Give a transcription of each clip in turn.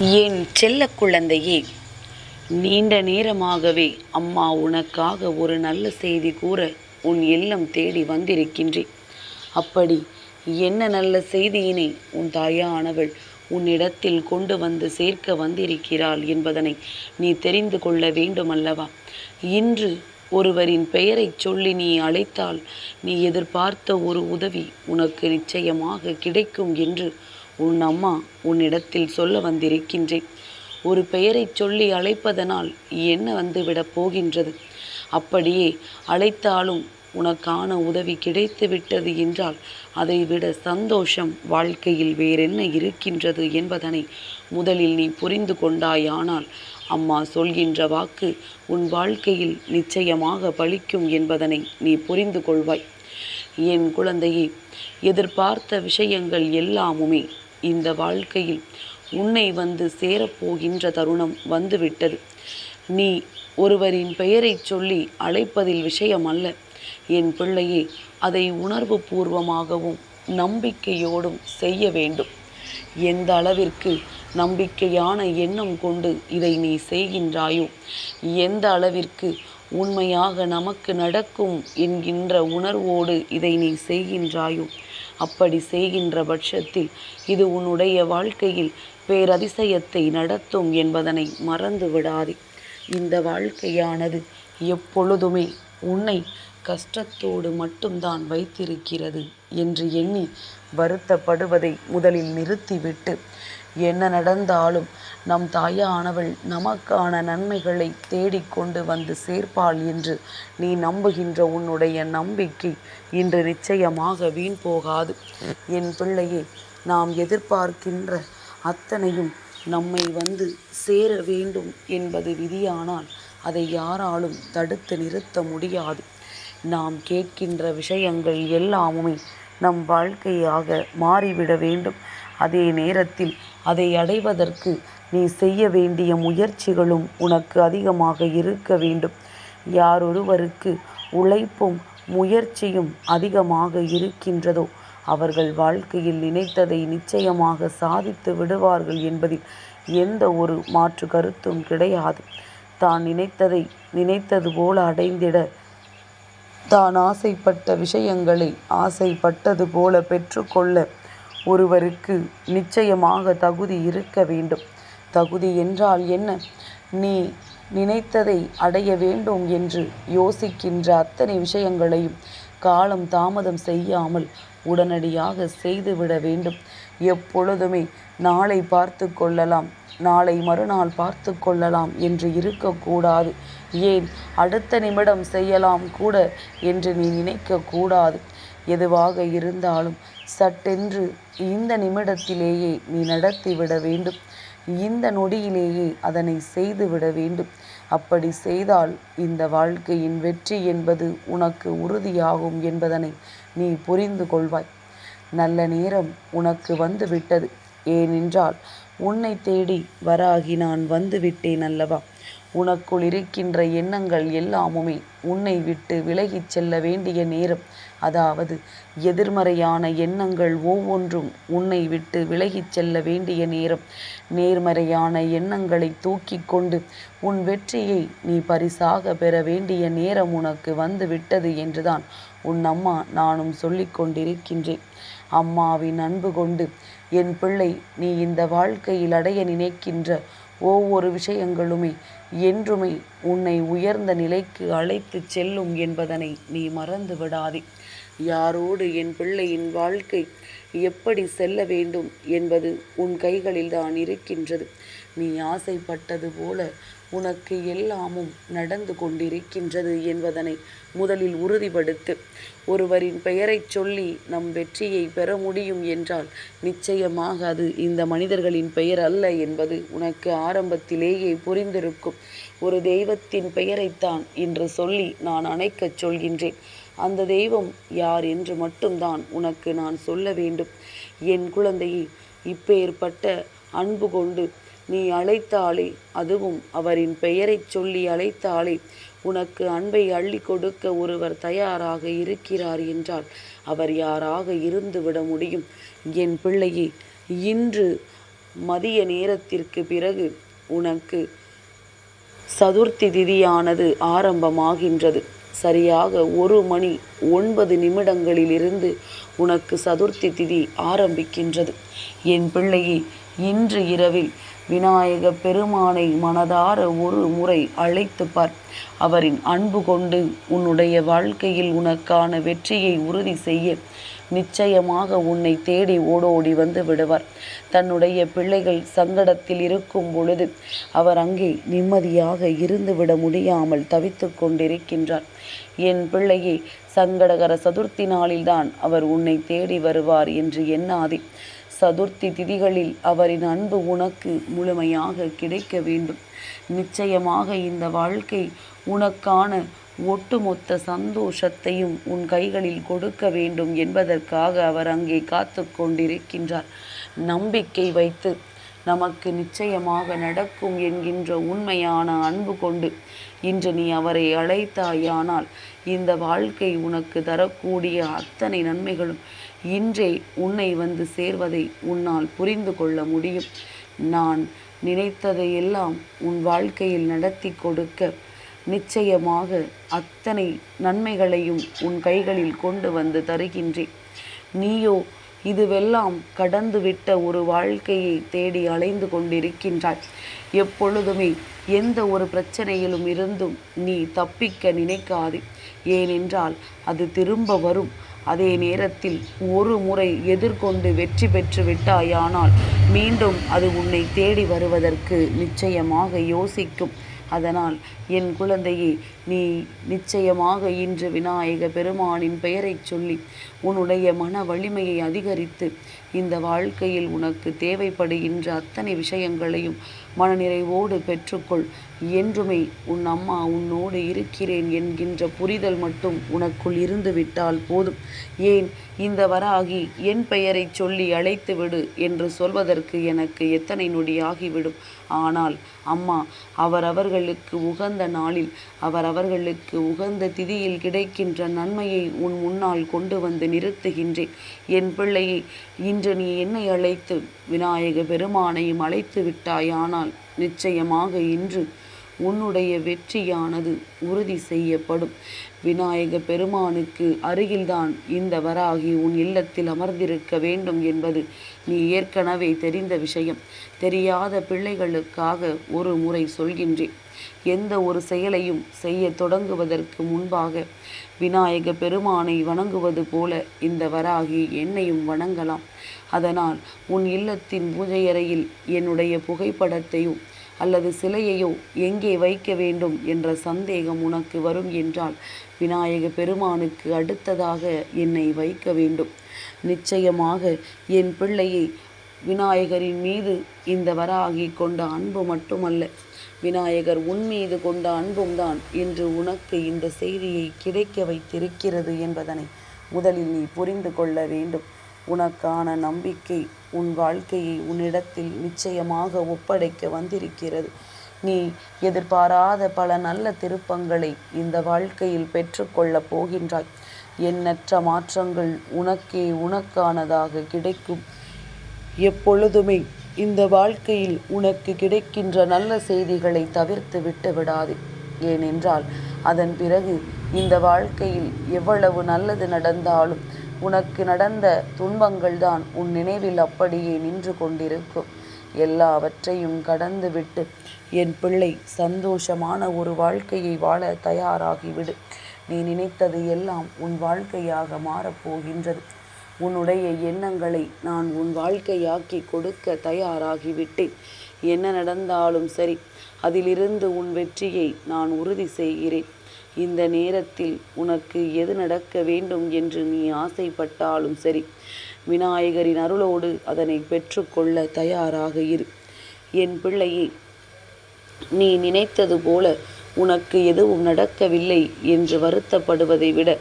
என் செல்ல குழந்தையே நீண்ட நேரமாகவே அம்மா உனக்காக ஒரு நல்ல செய்தி கூற உன் இல்லம் தேடி வந்திருக்கின்றேன். அப்படி என்ன நல்ல செய்தியினை உன் தாயானவள் உன்னிடத்தில் கொண்டு வந்து சேர்க்க வந்திருக்கிறாள் என்பதனை நீ தெரிந்து கொள்ள வேண்டுமல்லவா? இன்று ஒருவரின் பெயரைச் சொல்லி நீ அழைத்தால் நீ எதிர்பார்த்த ஒரு உதவி உனக்கு நிச்சயமாக கிடைக்கும் என்று உன் அம்மா உன்னிடத்தில் சொல்ல வந்திருக்கின்றேன். ஒரு பெயரைச் சொல்லி அழைப்பதனால் என்ன வந்துவிடப் போகின்றது? அப்படியே அழைத்தாலும் உனக்கான உதவி கிடைத்து விட்டது என்றால் அதைவிட சந்தோஷம் வாழ்க்கையில் வேறென்ன இருக்கின்றது என்பதனை முதலில் நீ புரிந்து கொண்டாயானால் அம்மா சொல்கின்ற வாக்கு உன் வாழ்க்கையில் நிச்சயமாக பலிக்கும் என்பதனை நீ புரிந்து கொள்வாய். என் குழந்தையே எதிர்பார்த்த விஷயங்கள் எல்லாமுமே இந்த வாழ்க்கையில் உன்னை வந்து சேரப்போகின்ற தருணம் வந்துவிட்டது. நீ ஒருவரின் பெயரைச் சொல்லி அழைப்பதில் விஷயம் அல்ல என் பிள்ளையே அதை உணர்வு பூர்வமாகவும் நம்பிக்கையோடும் செய்ய வேண்டும். எந்த அளவிற்கு நம்பிக்கையான எண்ணம் கொண்டு இதை நீ செய்கின்றாயோ எந்த அளவிற்கு உண்மையாக நமக்கு நடக்கும் என்கின்ற உணர்வோடு இதை நீ செய்கின்றாயோ அப்படி செய்கின்ற பட்சத்தில் இது உன்னுடைய வாழ்க்கையில் பேரதிசயத்தை நடத்தும் என்பதனை மறந்து விடாதே. இந்த வாழ்க்கையானது எப்பொழுதுமே உன்னை கஷ்டத்தோடு மட்டும்தான் வைத்திருக்கிறது என்று எண்ணி வருத்தப்படுவதை முதலில் நிறுத்திவிட்டு என்ன நடந்தாலும் நம் தாயானவள் நமக்கான நன்மைகளை தேடிக்கொண்டு வந்து சேர்ப்பாள் என்று நீ நம்புகின்ற உன்னுடைய நம்பிக்கை இன்று நிச்சயமாக வீண் போகாது. என் பிள்ளையே நாம் எதிர்பார்க்கின்ற அத்தனையும் நம்மை வந்து சேர வேண்டும் என்பது விதியானால் அதை யாராலும் தடுத்து நிறுத்த முடியாது. நாம் கேட்கின்ற விஷயங்கள் எல்லாமுமே நம் வாழ்க்கையாக மாறிவிட வேண்டும். அதே நேரத்தில் அதை அடைவதற்கு நீ செய்ய வேண்டிய முயற்சிகளும் உனக்கு அதிகமாக இருக்க வேண்டும். யாரொருவருக்கு உழைப்பும் முயற்சியும் அதிகமாக இருக்கின்றதோ அவர்கள் வாழ்க்கையில் நினைத்ததை நிச்சயமாக சாதித்து விடுவார்கள் என்பதில் எந்த ஒரு மாற்று கருத்தும் கிடையாது. தான் நினைத்ததை நினைத்தது போல அடைந்திட தான் ஆசைப்பட்ட விஷயங்களை ஆசைப்பட்டது போல பெற்றுக்கொள்ள ஒருவருக்கு நிச்சயமாக தகுதி இருக்க வேண்டும். தகுதி என்றால் என்ன? நீ நினைத்ததை அடைய வேண்டும் என்று யோசிக்கின்ற அத்தனை விஷயங்களையும் காலம் தாமதம் செய்யாமல் உடனடியாக செய்துவிட வேண்டும். எப்பொழுதுமே நாளை பார்த்து கொள்ளலாம் நாளை மறுநாள் பார்த்து கொள்ளலாம் என்று இருக்கக்கூடாது. ஏன்? அடுத்த நிமிடம் செய்யலாம் கூட என்று நீ நினைக்கக்கூடாது. எதுவாக இருந்தாலும் சட்டென்று இந்த நிமிடத்திலேயே நீ நடத்திவிட வேண்டும். இந்த நொடியிலேயே அதனை செய்துவிட வேண்டும். அப்படி செய்தால் இந்த வாழ்க்கையின் வெற்றி என்பது உனக்கு உறுதியாகும் என்பதனை நீ புரிந்து கொள்வாய். நல்ல நேரம் உனக்கு வந்து விட்டது ஏனென்றால் உன்னை தேடி வராகி நான் வந்து விட்டேன் அல்லவா? உனக்குள் இருக்கின்ற எண்ணங்கள் எல்லாமுமே உன்னை விட்டு விலகிச் செல்ல வேண்டிய நேரம். அதாவது எதிர்மறையான எண்ணங்கள் ஒவ்வொன்றும் உன்னை விட்டு விலகிச் செல்ல வேண்டிய நேரம். நேர்மறையான எண்ணங்களை தூக்கி கொண்டு உன் வெற்றியை நீ பரிசாக பெற வேண்டிய நேரம் உனக்கு வந்து விட்டது என்றுதான் உன் அம்மா நானும் சொல்லிக் கொண்டிருக்கின்றேன். அம்மாவின் அன்பு கொண்டு என் பிள்ளை நீ இந்த வாழ்க்கையில் அடைய நினைக்கின்ற ஒவ்வொரு விஷயங்களுமே என்றுமே உன்னை உயர்ந்த நிலைக்கு அழைத்து செல்லும் என்பதனை நீ மறந்து விடாதே யாரோடு என் பிள்ளையின் வாழ்க்கை எப்படி செல்ல வேண்டும் என்பது உன் கைகளில் தான் இருக்கின்றது. நீ ஆசைப்பட்டது போல உனக்கு எல்லாமும் நடந்து கொண்டிருக்கின்றது என்பதனை முதலில் உறுதிப்படுத்து. ஒருவரின் பெயரைச் சொல்லி நம் வெற்றியை பெற முடியும் என்றால் நிச்சயமாக அது இந்த மனிதர்களின் பெயர் அல்ல என்பது உனக்கு ஆரம்பத்திலேயே புரிந்திருக்கும். ஒரு தெய்வத்தின் பெயரைத்தான் இன்று சொல்லி நான் அணைக்கச் சொல்கின்றேன். அந்த தெய்வம் யார் என்று மட்டும்தான் உனக்கு நான் சொல்ல வேண்டும். என் குழந்தையை இப்பேற்பட்ட அன்பு கொண்டு நீ அழைத்தாலே அதுவும் அவரின் பெயரைச் சொல்லி அழைத்தாலே உனக்கு அன்பை அள்ளி கொடுக்க ஒருவர் தயாராக இருக்கிறார் என்றால் அவர் யாராக இருந்து விட முடியும்? என் பிள்ளையே இன்று மதிய நேரத்திற்கு பிறகு உனக்கு சதுர்த்தி திதியானது ஆரம்பமாகின்றது. சரியாக ஒரு மணி ஒன்பது நிமிடங்களிலிருந்து உனக்கு சதுர்த்தி திதி ஆரம்பிக்கின்றது. என் பிள்ளையே இன்று இரவில் விநாயக பெருமானை மனதார ஒரு முறை அழைத்து பார். அவரின் அன்பு கொண்டு உன்னுடைய வாழ்க்கையில் உனக்கான வெற்றியை உறுதி செய்ய நிச்சயமாக உன்னை தேடி ஓடோடி வந்து விடுவார். தன்னுடைய பிள்ளைகள் சங்கடத்தில் இருக்கும் பொழுது அவர் அங்கே நிம்மதியாக இருந்துவிட முடியாமல் தவித்து கொண்டிருக்கின்றார். என் பிள்ளையே சங்கடகர சதுர்த்தி நாளில்தான் அவர் உன்னை தேடி வருவார் என்று எண்ணாதே. சதுர்த்தி திதிகளில் அவரின் அன்பு உனக்கு முழுமையாக கிடைக்க வேண்டும். நிச்சயமாக இந்த வாழ்க்கை உனக்கான ஒட்டுமொத்த சந்தோஷத்தையும் உன் கைகளில் கொடுக்க வேண்டும் என்பதற்காக அவர் அங்கே காத்து கொண்டிருக்கின்றார். நம்பிக்கை வைத்து நமக்கு நிச்சயமாக நடக்கும் என்கின்ற உண்மையான அன்பு கொண்டு இன்று நீ அவரை அழைத்தாயானால் இந்த வாழ்க்கை உனக்கு தரக்கூடிய அத்தனை நன்மைகளும் இன்றே உன்னை வந்து சேர்வதை உன்னால் புரிந்து கொள்ள முடியும். நான் நினைத்ததையெல்லாம் உன் வாழ்க்கையில் நடத்தி கொடுக்க நிச்சயமாக அத்தனை நன்மைகளையும் உன் கைகளில் கொண்டு வந்து தருகின்றேன். நீயோ இதுவெல்லாம் கடந்துவிட்ட ஒரு வாழ்க்கையை தேடி அலைந்து கொண்டிருக்கின்றாய். எப்பொழுதுமே எந்த ஒரு பிரச்சனையிலும் இருந்தும் நீ தப்பிக்க நினைக்காதே. ஏனென்றால் அது திரும்ப வரும். அதே நேரத்தில் ஒரு முறை எதிர்கொண்டு வெற்றி பெற்று விட்டாயானால் மீண்டும் அது உன்னை தேடி வருவதற்கு நிச்சயமாக யோசிக்கும். அதனால் என் குழந்தையே நீ நிச்சயமாக இன்று விநாயக பெருமானின் பெயரைச் சொல்லி உன்னுடைய மன வலிமையை அதிகரித்து இந்த வாழ்க்கையில் உனக்கு தேவைப்படுகின்ற அத்தனை விஷயங்களையும் மனநிறைவோடு பெற்றுக்கொள். என்றுமே உன் அம்மா உன்னோடு இருக்கிறேன் என்கின்ற புரிதல் மட்டும் உனக்குள் இருந்துவிட்டால் போதும். ஏன் இந்த வராகி என் பெயரை சொல்லி அழைத்து விடு என்று சொல்வதற்கு எனக்கு எத்தனை நொடி ஆகிவிடும். ஆனால் அம்மா அவரவர்களுக்கு உகந்த நாளில் அவரவர்களுக்கு உகந்த திதியில் கிடைக்கின்ற நன்மையை உன் முன்னால் கொண்டு வந்து நிறுத்துகின்றேன். என் பிள்ளையை இன்று நீ என்னை அழைத்து விநாயக பெருமானையும் அழைத்து விட்டாயானால் நிச்சயமாக இன்று உன்னுடைய வெற்றியானது உறுதி செய்யப்படும். விநாயக பெருமானுக்கு அருகில்தான் இந்த வராகி உன் இல்லத்தில் அமர்ந்திருக்க வேண்டும் என்பது நீ ஏற்கனவே தெரிந்த விஷயம். தெரியாத பிள்ளைகளுக்காக ஒரு முறை சொல்கின்றேன். எந்த ஒரு செயலையும் செய்ய தொடங்குவதற்கு முன்பாக விநாயக பெருமானை வணங்குவது போல இந்த வராகி என்னையும் வணங்கலாம். அதனால் உன் இல்லத்தின் பூஜையறையில் என்னுடைய புகைப்படத்தையும் அல்லது சிலையையோ எங்கே வைக்க வேண்டும் என்ற சந்தேகம் உனக்கு வரும் என்றால் விநாயக பெருமானுக்கு அடுத்ததாக என்னை வைக்க வேண்டும். நிச்சயமாக என் பிள்ளையை விநாயகரின் மீது இந்த வராகி கொண்ட அன்பு மட்டுமல்ல. விநாயகர் உன் மீது கொண்ட அன்பும் தான் இன்று உனக்கு இந்த செய்தியை கிடைக்க வைத்திருக்கிறது என்பதனை முதலில் நீ புரிந்து கொள்ள வேண்டும். உனக்கான நம்பிக்கை உன் வாழ்க்கையை உன்னிடத்தில் நிச்சயமாக ஒப்படைக்க வந்திருக்கிறது. நீ எதிர்பாராத பல நல்ல திருப்பங்களை இந்த வாழ்க்கையில் பெற்றுக்கொள்ளப் போகின்றாய். எண்ணற்ற மாற்றங்கள் உனக்கே உனக்கானதாக கிடைக்கும். எப்பொழுதுமே இந்த வாழ்க்கையில் உனக்கு கிடைக்கின்ற நல்ல செய்திகளை தவிர்த்து விட்டு விடாது. ஏனென்றால் அதன் பிறகு இந்த வாழ்க்கையில் எவ்வளவு நல்லது நடந்தாலும் உனக்கு நடந்த துன்பங்கள் தான் உன் நினைவில் அப்படியே நின்று கொண்டிருக்கும். எல்லாவற்றையும் கடந்துவிட்டு என் பிள்ளை சந்தோஷமான ஒரு வாழ்க்கையை வாழ தயாராகிவிடு. நீ நினைத்தது எல்லாம் உன் வாழ்க்கையாக மாறப்போகின்றது உன்னுடைய எண்ணங்களை நான் உன் வாழ்க்கையாக்கி கொடுக்க தயாராகிவிட்டேன். என்ன நடந்தாலும் சரி அதிலிருந்து உன் வெற்றியை நான் உறுதி செய்கிறேன். இந்த நேரத்தில் உனக்கு எது நடக்க வேண்டும் என்று நீ ஆசைப்பட்டாலும் சரி விநாயகரின் அருளோடு அதனை பெற்றுக்கொள்ள தயாராக இரு. என் பிள்ளையே நீ நினைத்தது போல உனக்கு எதுவும் நடக்கவில்லை என்று வருத்தப்படுவதை விட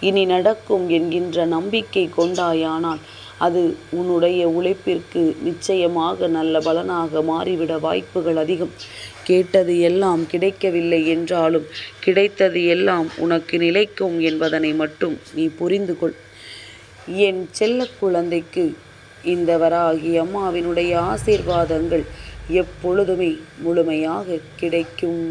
இனி நடக்கும் என்கின்ற நம்பிக்கை கொண்டாயானால் அது உன்னுடைய உழைப்பிற்கு நிச்சயமாக நல்ல பலனாக மாறிவிட வாய்ப்புகள் அதிகம். கேட்டது எல்லாம் கிடைக்கவில்லை என்றாலும் கிடைத்தது எல்லாம் உனக்கு நிலைக்கும் என்பதனை மட்டும் நீ புரிந்து கொள். என் செல்ல குழந்தைக்கு இந்த வராகி அம்மாவினுடைய ஆசீர்வாதங்கள் எப்பொழுதுமே முழுமையாக கிடைக்கும்.